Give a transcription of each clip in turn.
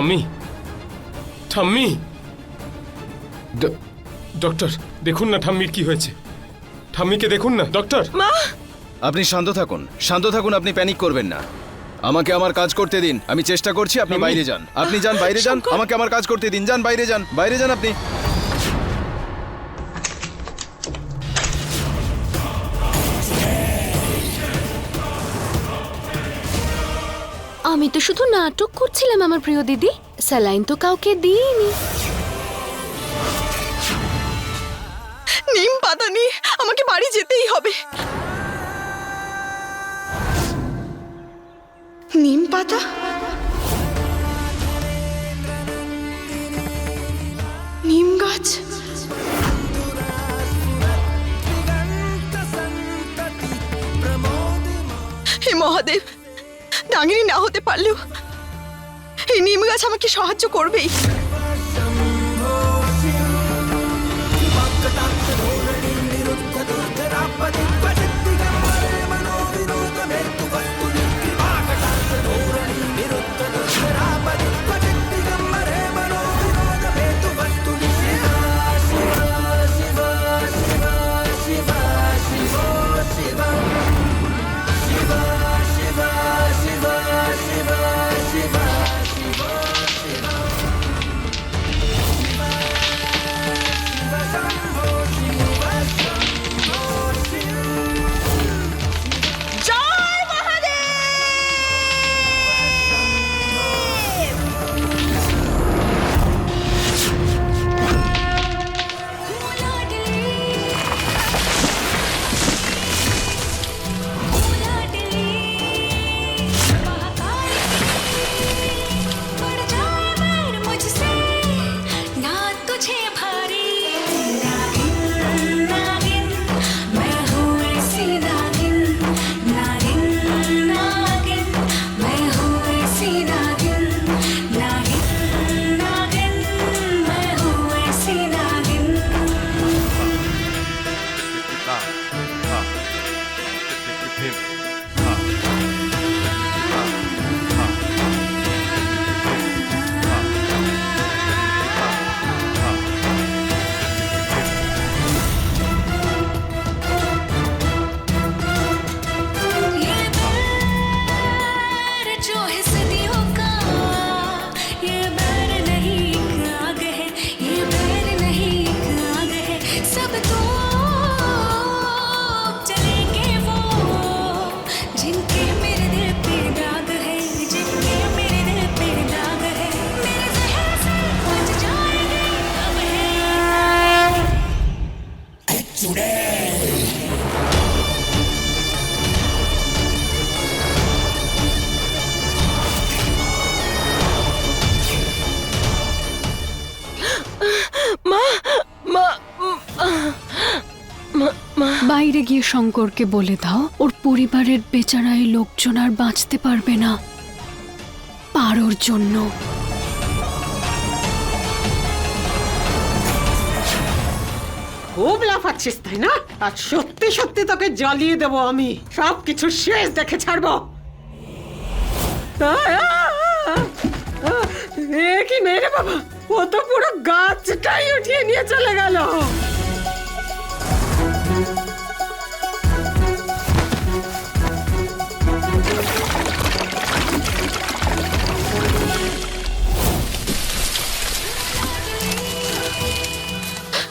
ঠাম্মি। ঠাম্মি। ড- ডক্টর দেখুন না ঠাম্মির কি হয়েছে। ঠাম্মিকে দেখুন না ডক্টর। মা! আপনি শান্ত থাকুন শান্ত থাকুন আপনি প্যানিক করবেন না। আমাকে আমার কাজ করতে দিন আমি চেষ্টা করছি আপনি বাইরে যান। আপনি যান বাইরে যান! আমাকে আমার কাজ করতে দিন যান বাইরে যান বাইরে যান আপনি। আমি তো শুধু নাটক করছিলাম, আমার প্রিয় দিদি। স্যালাইন তো কাউকে দিইনি। নিম পাতা নিয়ে আমাকে বাড়ি যেতেই হবে। নিম পাতা? নিম গাছ? মহাদেব ডাঙিনী না হতে পারলেও এই নিম গাছ আমাকে সাহায্য করবেই। বাইরে গিয়ে শঙ্করকে বলে দাও, ওর পরিবারের বেচারাই লোকজন আর বাঁচতে পারবে না। পারোর জন্য। খুব লাফাচ্ছিস তাই না? আর সত্যি সত্যি তোকে জ্বালিয়ে দেবো আমি। সব কিছু শেষ দেখে ছাড়বো। কি মেরে বাবা? ও তো পুরো গাছটাই উঠিয়ে নিয়ে চলে গেল।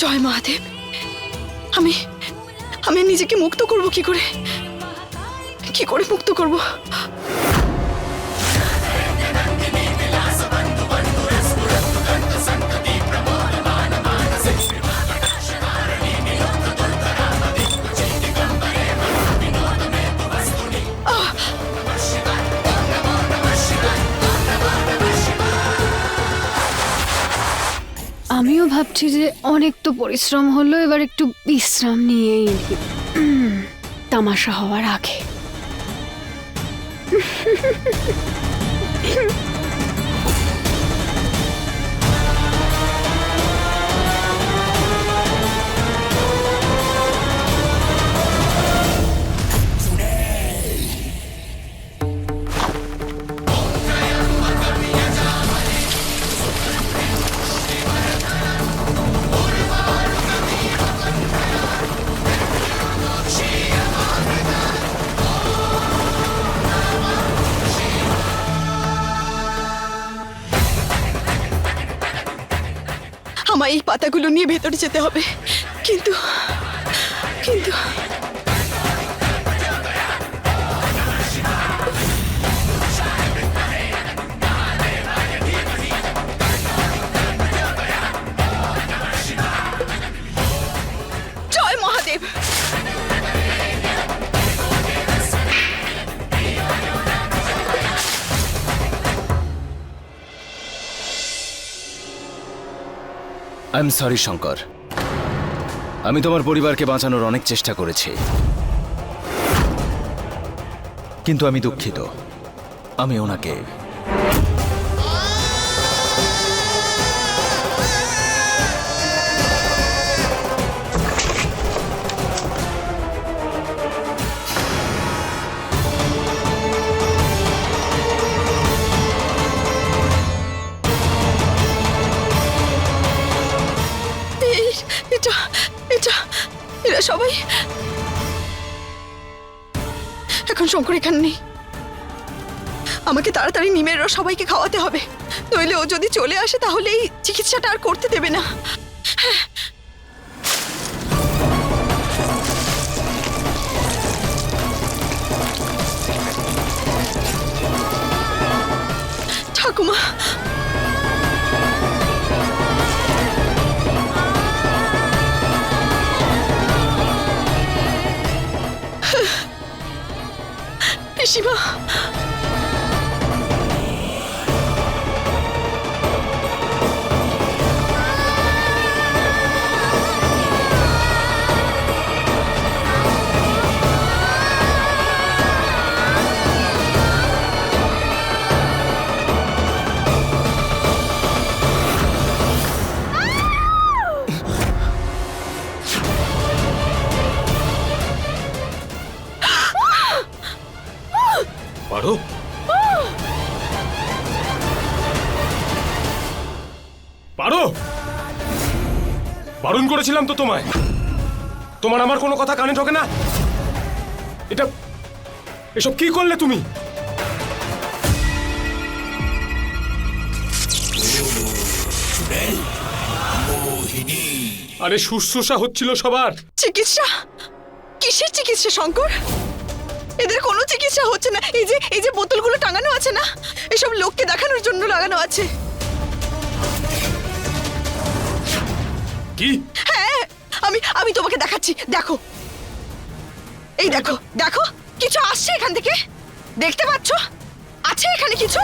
জয় মহাদেব। আমি আমি নিজেকে মুক্ত করব কি করে? কি করে মুক্ত করব? আমিও ভাবছি যে অনেক তো পরিশ্রম হলো এবার একটু বিশ্রাম নিয়েই। তামাশা হওয়ার আগে আমায় এই পাতাগুলো নিয়ে ভেতরে যেতে হবে। কিন্তু কিন্তু আই এম সরি শঙ্কর আমি তোমার পরিবারকে বাঁচানোর অনেক চেষ্টা করেছি। কিন্তু আমি দুঃখিত। আমি ওনাকে শঙ্কর এখানে নেই আমাকে তাড়াতাড়ি নিমের রস সবাইকে খাওয়াতে হবে। নইলে ও যদি চলে আসে তাহলে এই চিকিৎসাটা আর করতে দেবে না। ঠাকুমা পিসিমা পারো বারণ করেছিলাম তো তোমায়। তোমার আমার কোনো কথা কানে ঢোকে না। এটা, এসব কি করলে তুমি? আরে শুশ্রূষা হচ্ছিল সবার। চিকিৎসা? কিসের চিকিৎসা, শঙ্কর? এদের কোনো চিকিৎসা হচ্ছে না। এই যে এই যে বোতলগুলো টাঙানো আছে না? এসব লোককে দেখানোর জন্য লাগানো আছে। কি? হ্যাঁ আমি আমি তোমাকে দেখাচ্ছি দেখো। এই দেখো দেখো কিছু আসছে এখান থেকে। দেখতে পাচ্ছ? আছে এখানে কিছু?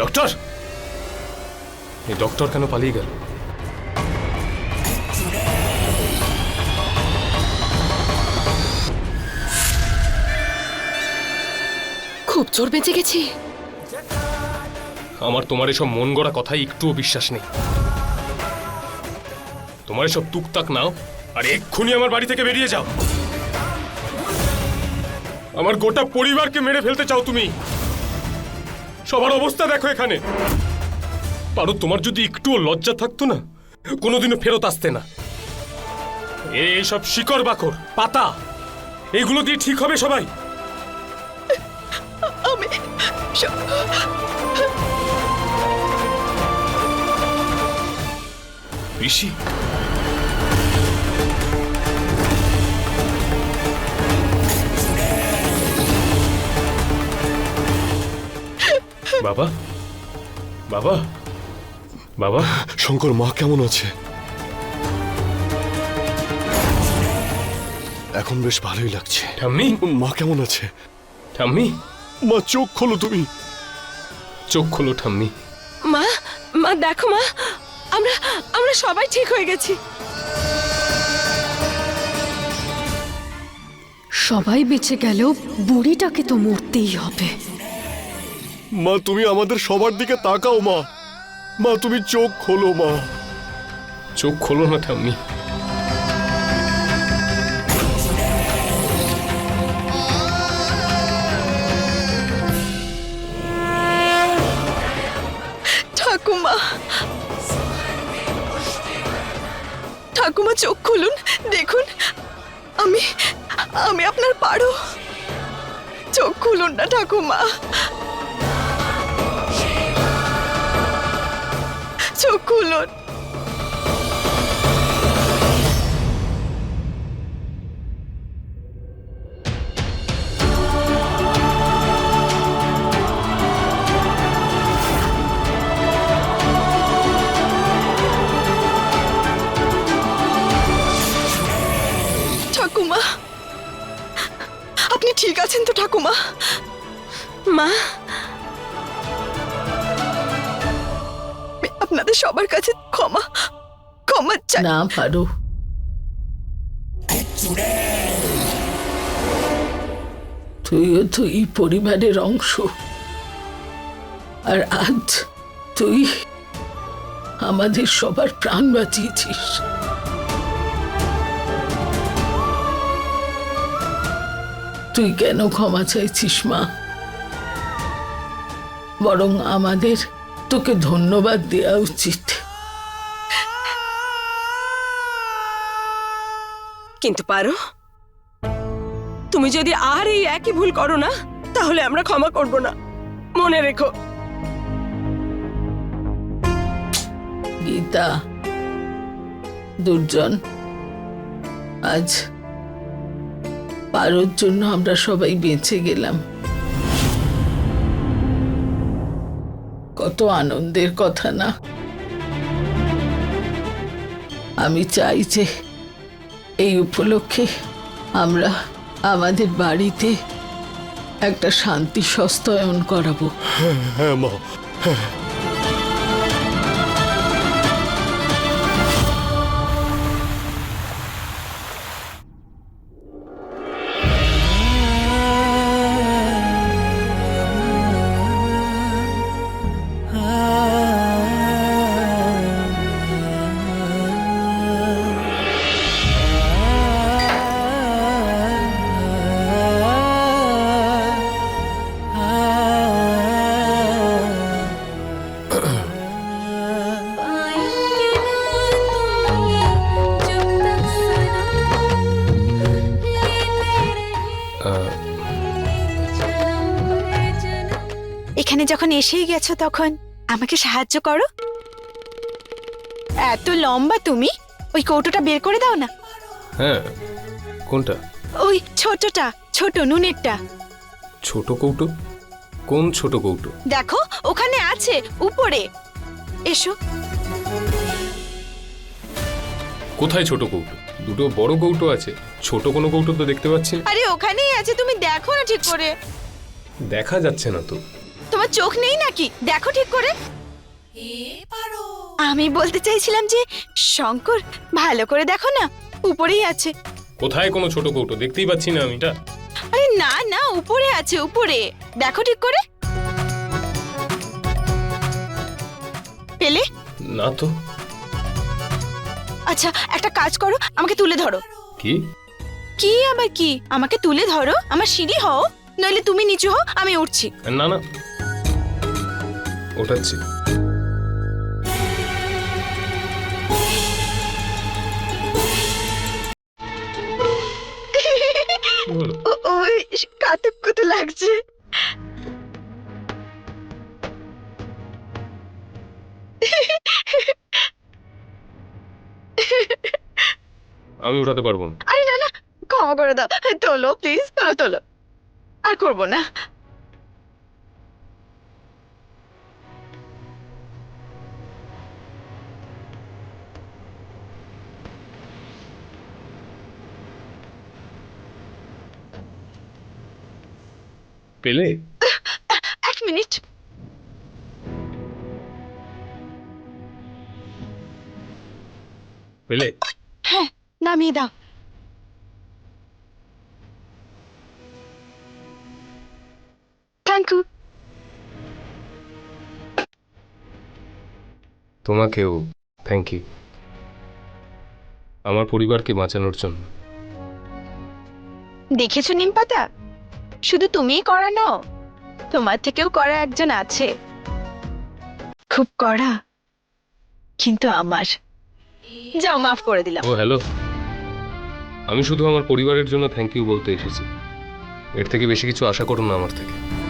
ডক্টর? এই ডক্টর কেন পালিয়ে গেল? খুব জোর বেঁচে গেছি। আমার তোমার এসব মন গড়া কথাই একটুও বিশ্বাস নেই। তোমার এসব টুকটাক নাও, আর এক্ষুনি আমার বাড়ি থেকে বেরিয়ে যাও। আমার গোটা পরিবারকে মেরে ফেলতে চাও তুমি। সবার অবস্থা দেখো এখানে। পারো, তোমার যদি একটুও লজ্জা থাকতো না, কোনোদিনও ফেরত আসতে না। এই সব শিকড় বাকর, পাতা, এগুলো দিয়ে ঠিক হবে সবাই। ঋষি? বাবা? বাবা? বাবা? শঙ্কর মা কেমন আছে? এখন বেশ ভালোই লাগছে। ঠাম্মি? মা কেমন আছে? ঠাম্মি? মা চোখ খোলো তুমি। চোখ খোলো ঠাম্মি। মা মা দেখো মা আমরা আমরা সবাই ঠিক হয়ে গেছি। সবাই বেঁচে গেলেও বুড়িটাকে তো মরতেই হবে। মা তুমি আমাদের সবার দিকে তাকাও মা। মা তুমি চোখ খোলো মা। চোখ খোলো না ঠাম্মি। ঠাকুমা ঠাকুমা, চোখ খুলুন, দেখুন। আমি আমি আপনার পারো। চোখ খুলুন না, ঠাকুমা। চোখ খুলুন। ঠিক আছেন তো ঠাকুমা? মা? আপনাদের সবার কাছে ক্ষমা ক্ষমা চাই। না, পারো। তুইও তো এই পরিবারের অংশ। আর আজ তুই আমাদের সবার প্রাণ বাঁচিয়েছিস। তুই কেন ক্ষমা চাইছিস মা? বরং আমাদের তোকে ধন্যবাদ দেওয়া উচিত। কিন্তু পারো তুমি যদি আর এই একই ভুল করো না তাহলে আমরা ক্ষমা করব না। মনে রেখো। গীতা দুর্জন আজ পারোর জন্য আমরা সবাই বেঁচে গেলাম। কত আনন্দের কথা না? আমি চাই যে এই উপলক্ষে আমরা আমাদের বাড়িতে একটা শান্তি সস্তায়ন করাবো। হ্যাঁ, হ্যাঁ মা। হ্যাঁ।, হ্যাঁ। এখানে যখন এসেই গেছো তখন আমাকে সাহায্য করো। এত লম্বা তুমি? ওই কৌটোটা বের করে দাও না। হ্যাঁ কোনটা? ওই ছোটটা ছোট নুনেরটা। ছোট কৌটো? কোন ছোট কৌটো? দেখো ওখানে আছে উপরে। এসো। কোথায় ছোট কৌটো? দুটো বড় কৌটো আছে। ছোট কোনো কৌটো তো দেখতে পাচ্ছি না। আরে ওখানেই আছে তুমি দেখো না ঠিক করে। দেখা যাচ্ছে না তো। তোমার চোখ নেই নাকি? দেখো ঠিক করে। আমি বলতে চাইছিলাম যে শঙ্কর ভালো করে দেখো না উপরেই আছে। কোথায় কোনো ছোট কৌটো? দেখতেই পাচ্ছি না আমি এটা। আরে না না উপরে আছে উপরে। দেখো ঠিক করে। পেলে? না তো। আচ্ছা একটা কাজ করো আমাকে তুলে ধরো। কি? কি আবার কি? আমাকে তুলে ধরো আমার সিঁড়ি হও নইলে তুমি নিচু হও আমি উঠছি। না না। ওঠাচ্ছি ওই কুতু লাগছে। আমি উঠাতে পারব না। আরে না না ক্ষমা করে দাও। তোলো প্লিজ তোলো তোলো। আর করব না। পেলে? এক মিনিট। পেলে? হ্যাঁ নামিয়ে দাও। থ্যাংক ইউ তোমাকেও থ্যাংক ইউ আমার পরিবারকে বাঁচানোর জন্য। দেখেছ নিমপাতা? শুধু তুমিই করানো তোমার থেকেও করা একজন আছে। খুব করা কিন্তু আমার। যাও, মাফ করে দিলাম। ও, হ্যালো। আমি শুধু আমার পরিবারের জন্য থ্যাংক ইউ বলতে এসেছি। এর থেকে বেশি কিছু আশা করো না আমার থেকে।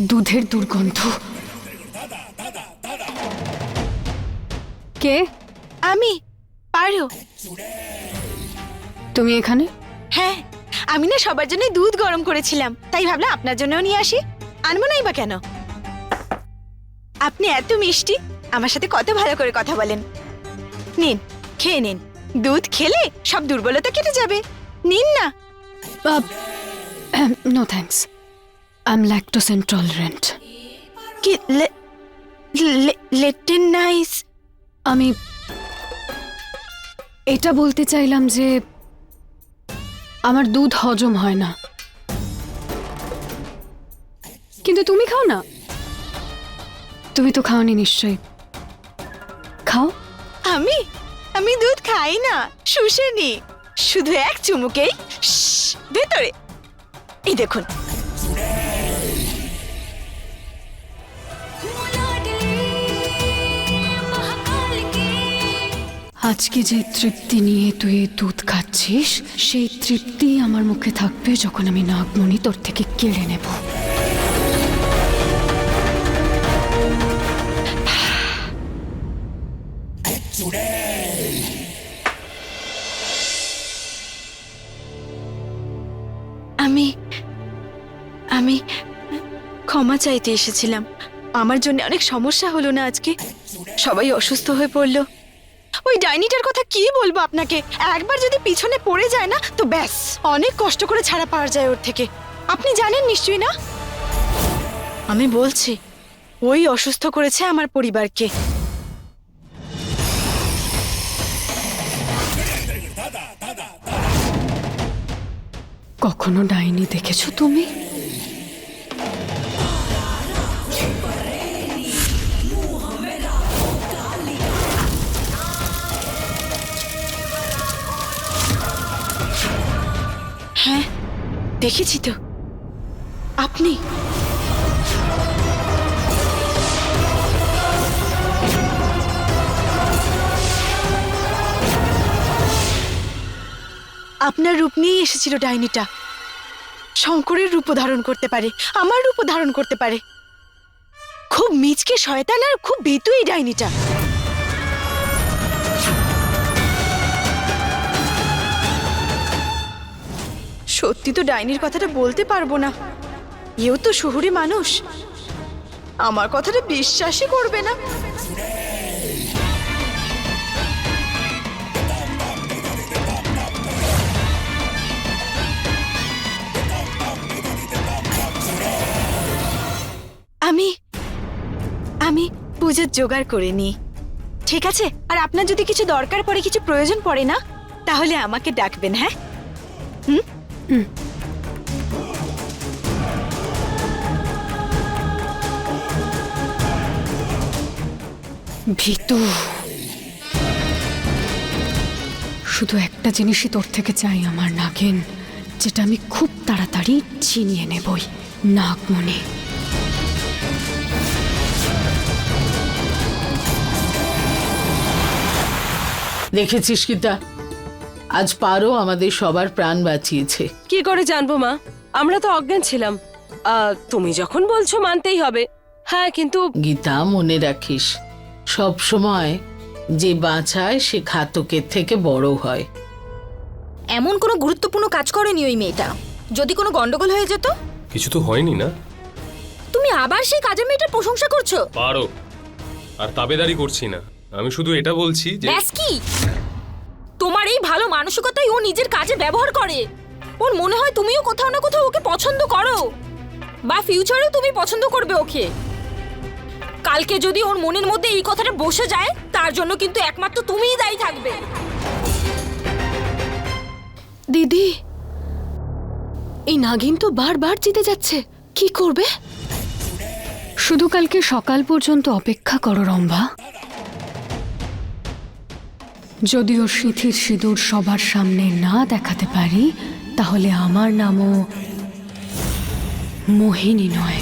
দুধের দুর্গন্ধ। কে? আমি পারো। তুমি এখানে? হ্যাঁ আমি না সবার জন্য দুধ গরম করেছিলাম তাই ভাবলাম আপনার জন্যও নিয়ে আসি। আনব নাই বা কেন? আপনি এত মিষ্টি আমার সাথে কত ভালো করে কথা বলেন। নিন খেয়ে নিন। দুধ খেলে সব দুর্বলতা কেটে যাবে। নিন না। No thanks I am lactose intolerant কি লেটেন নাইস আমি এটা বলতে চাইলাম যে আমার দুধ হজম হয় না। কিন্তু তুমি খাও না? তুমি তো খাওনি নিশ্চয়ই। খাও। আমি? আমি দুধ খাই না শুষে নি। শুধু এক চুমুকেই ভেতরে। এই দেখুন। আজকে যে তৃপ্তি নিয়ে তুই দুধ খাচ্ছিস, সেই তৃপ্তি আমার মুখে থাকবে যখন আমি নাগমণি তোর থেকে কেড়ে নেব। ক্ষমা চাইতে এসেছিলাম। আমার জন্য অনেক সমস্যা হলো না আজকে। সবাই অসুস্থ হয়ে পড়ল। ওই ডাইনিটার কথা কি বলব আপনাকে? একবার যদি পিছনে পড়ে যায় না, তো ব্যাস, অনেক কষ্ট করে ছাড়া পাওয়া যায় ওর থেকে। আপনি জানেন নিশ্চয়ই না? আমি বলছি, ওই অসুস্থ করেছে আমার পরিবারকে। কখনো ডাইনি দেখেছ তুমি? দেখেছি তো। আপনি? আপনার রূপ নিয়েই এসেছিল ডাইনিটা। শঙ্করের রূপ ধারণ করতে পারে, আমার রূপ ধারণ করতে পারে। খুব মিচকে, শয়তান আর খুব বেতু এই ডাইনিটা। সত্যি তো ডাইনির কথাটা বলতে পারব না। এও তো শহুরে মানুষ। আমার কথাটা বিশ্বাসই করবে না। আমি আমি পুজোর জোগাড় করে নিই। ঠিক আছে? আর আপনার যদি কিছু দরকার পড়ে, কিছু প্রয়োজন পড়ে না, তাহলে আমাকে ডাকবেন হ্যাঁ? ভীতু। শুধু একটা জিনিসই তোর থেকে চাই আমার নাগিন, যেটা আমি খুব তাড়াতাড়ি চিনিয়ে নেবই, নাগমণি। দেখেছিস কিতা আজ পারো আমাদের সবার প্রাণ বাঁচিয়েছে। কি করে জানব মা? আমরা তো অজ্ঞান ছিলাম। আহ, তুমি যখন বলছো মানতেই হবে। হ্যাঁ কিন্তু গীতা মনে রাখিস সব সময় যে বাঁচায় সে ঘাতকের থেকে বড় হয়। এমন কোনো গুরুত্বপূর্ণ কাজ করেনি ওই মেয়েটা। যদি কোনো গন্ডগোল হয়ে যেত? কিছু তো হয়নি না? তুমি আবার সেই কাজের মেয়েটার প্রশংসা করছ? পারো। আর তাবেদারি করছি না। আমি শুধু এটা বলছি যে ব্যাস কি? তোমার এই ভালো মানসিকতাই ও নিজের কাজে ব্যবহার করে। ওর মনে হয় তুমিও কোথাও না কোথাও ওকে পছন্দ করো। বা ফিউচারেও তুমি পছন্দ করবে ওকে। কালকে যদি ওর মনের মধ্যে এই কথাটা বসে যায় তার জন্য কিন্তু একমাত্র তুমিই দায়ী থাকবে। দিদি এই নাগিন তো বারবার জিতে যাচ্ছে। কি করবে? শুধু কালকে সকাল পর্যন্ত অপেক্ষা করো রম্ভা। যদি সিঁথির সিথির সিঁদুর সবার সামনে না দেখাতে পারি তাহলে আমার নামও মোহিনী নয়।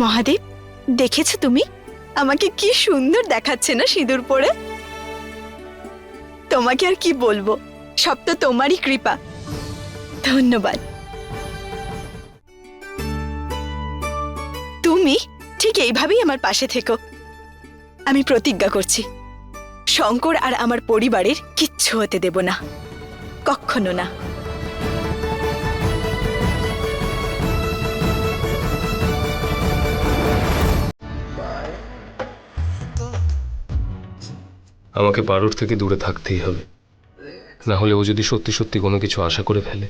মহাদেব, দেখেছ তুমি? আমাকে কি সুন্দর দেখাচ্ছে না সিঁদুর পরে? তোমাকে আর কি বলব? সব তো তোমারই কৃপা। ধন্যবাদ। তুমি ঠিক এইভাবেই আমার পাশে থেকো। আমি প্রতিজ্ঞা করছি, শঙ্কর আর আমার পরিবারের কিচ্ছু হতে দেব না। কখনো না। আমাকে পারোর থেকে দূরে থাকতেই হবে। না হলে ও যদি সত্যি সত্যি কোনো কিছু আশা করে ফেলে।